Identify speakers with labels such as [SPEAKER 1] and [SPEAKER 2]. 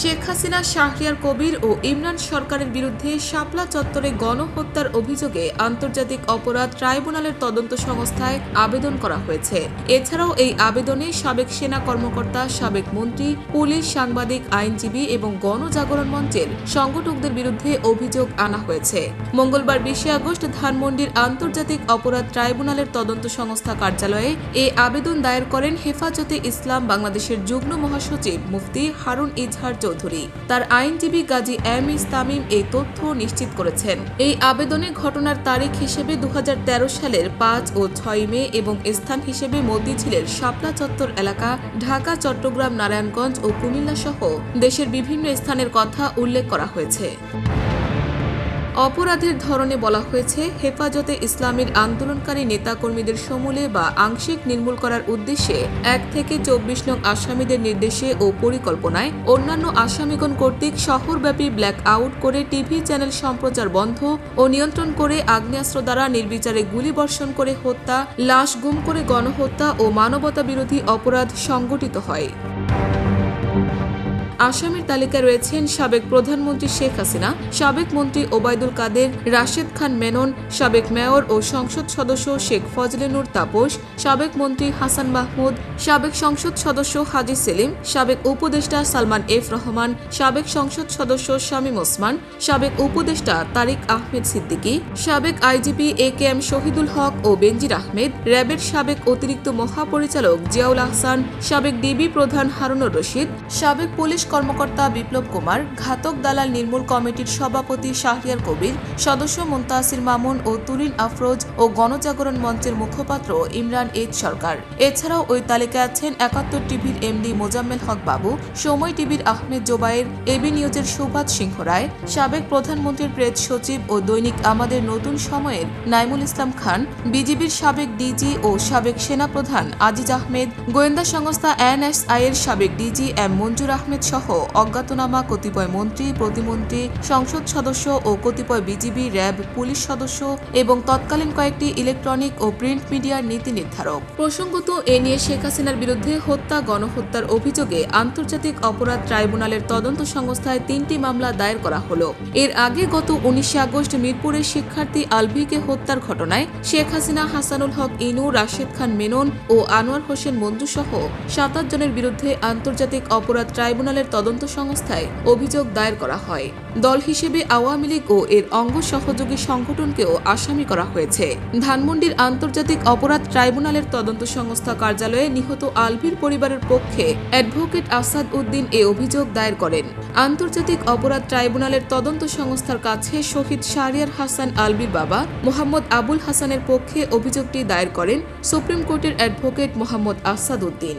[SPEAKER 1] শেখ হাসিনা, শাহরিয়ার কবির ও ইমরান সরকারের বিরুদ্ধে শাপলা চত্বরে গণহত্যার অভিযোগে আন্তর্জাতিক অপরাধ ট্রাইব্যুনালের তদন্ত সংস্থায় আবেদন করা হয়েছে। এছাড়াও এই আবেদনে সাবেক সেনা কর্মকর্তা, সাবেক মন্ত্রী, পুলিশ সাংবাদিক, আইনজীবী এবং গণজাগরণ মঞ্চের সংগঠকদের বিরুদ্ধে অভিযোগ আনা হয়েছে। মঙ্গলবার বিশে আগস্ট ধানমন্ডির আন্তর্জাতিক অপরাধ ট্রাইব্যুনালের তদন্ত সংস্থা কার্যালয়ে এ আবেদন দায়ের করেন হেফাজতে ইসলাম বাংলাদেশের যুগ্ম মহাসচিব মুফতি হারুন ইজহার চৌধুরী। তার আইনজীবী গাজী এম ইস তামিম এই তথ্য নিশ্চিত করেছেন। এই আবেদনে ঘটনার তারিখ হিসেবে দু হাজার তেরো সালের পাঁচ ও ছয় মে এবং স্থান হিসেবে মতিঝিলের শাপলা চত্বর এলাকা, ঢাকা, চট্টগ্রাম, নারায়ণগঞ্জ ও কুমিল্লা সহ দেশের বিভিন্ন স্থানের কথা উল্লেখ করা হয়েছে। অপরাধের ধরনে বলা হয়েছে, হেফাজতে ইসলামের আন্দোলনকারী নেতাকর্মীদের সমূলে বা আংশিক নির্মূল করার উদ্দেশ্যে এক থেকে চব্বিশ নং আসামিদের নির্দেশে ও পরিকল্পনায় অন্যান্য আসামিগণ কর্তৃক শহরব্যাপী ব্ল্যাক আউট করে টিভি চ্যানেল সম্প্রচার বন্ধ ও নিয়ন্ত্রণ করে আগ্নেয়াস্ত্র দ্বারা নির্বিচারে গুলিবর্ষণ করে হত্যা, লাশ গুম করে গণহত্যা ও মানবতা বিরোধী অপরাধ সংগঠিত হয়। আসামের তালিকায় রয়েছেন সাবেক প্রধানমন্ত্রী শেখ হাসিনা, সাবেক মন্ত্রী ওবায়দুল কাদের, রাশেদ খান মেনন, সাবেক মেয়র ও সংসদ সদস্য শেখ ফজলে নূর তাপস, সাবেক মন্ত্রী হাসান মাহমুদ, সাবেক সংসদ সদস্য হাজি সেলিম, সাবেক উপদেষ্টা সালমান এফ রহমান, সাবেক সংসদ সদস্য শামীম ওসমান, সাবেক উপদেষ্টা তারিক আহমেদ সিদ্দিকী, সাবেক IGP A K M Shahidul Haque ও বেনজির আহমেদ, র্যাবের সাবেক অতিরিক্ত মহাপরিচালক জিয়াউল আহসান, সাবেক ডিবি প্রধান হারুনুর রশিদ, সাবেক পুলিশ কর্মকর্তা বিপ্লব কুমার, ঘাতক দালাল নির্মূল কমিটির সভাপতি শাহরিয়ার কবির, সদস্য মুন্তাসির মামুন ও তুরিন আফরোজ ও গণজাগরণ মঞ্চের মুখপাত্র ইমরান এইদ সরকার। এছাড়াও ওই তালিকায় আছেন একাত্তর টিভির এমডি মোজাম্মেল হক বাবু, সময় টিভির আহমেদ জোবায়ের, এবি নিউজের সুভাষ সিংহ রায়, সাবেক প্রধানমন্ত্রীর প্রেস সচিব ও দৈনিক আমাদের নতুন সময়ের নাইমুল ইসলাম খান, বিজিবির সাবেক ডিজি ও সাবেক সেনাপ্রধান আজিজ আহমেদ, গোয়েন্দা সংস্থা এনএসআই এর সাবেক ডিজি এম মঞ্জুর আহমেদ সহ অজ্ঞাতনামা কতিপয় মন্ত্রী, প্রতিমন্ত্রী, সংসদ সদস্য ও কতিপয় বিজিবি, র্যাব, পুলিশ সদস্য এবং তৎকালীন কয়েকটি ইলেকট্রনিক ও প্রিন্ট মিডিয়ার নীতি নির্ধারক। প্রসঙ্গত, এ নিয়ে শেখ হাসিনার বিরুদ্ধে হত্যা, গণহত্যার অভিযোগে আন্তর্জাতিক অপরাধ ট্রাইব্যুনালের তদন্ত সংস্থায় তিনটি মামলা দায়ের করা হলো। এর আগে গত উনিশে আগস্ট মিরপুরের শিক্ষার্থী আলভিকে হত্যার ঘটনায় শেখ হাসিনা, হাসানুল হক, ইনু, রাশেদ খান মেনন ও আনোয়ার হোসেন মঞ্জু সহ সাতাশ জনের বিরুদ্ধে আন্তর্জাতিক অপরাধ ট্রাইব্যুনালের তদন্ত সংস্থায় অভিযোগ দায়ের করা হয়। দল হিসেবে আওয়ামী লীগ ও এর অঙ্গ সহযোগী সংগঠনকেও আসামি করা হয়েছে। ধানমন্ডির আন্তর্জাতিক অপরাধ ট্রাইব্যুনালের তদন্ত সংস্থা কার্যালয়ে নিহত আলভির পরিবারের পক্ষে অ্যাডভোকেট আসাদ উদ্দিন এ অভিযোগ দায়ের করেন। আন্তর্জাতিক অপরাধ ট্রাইব্যুনালের তদন্ত সংস্থার কাছে শহীদ শাহরিয়ার হাসান আলবির বাবা, মোহাম্মদ আবুল হাসানের পক্ষে অভিযোগটি দায়ের করেন সুপ্রিম কোর্টের অ্যাডভোকেট মোহাম্মদ আসাদ উদ্দিন।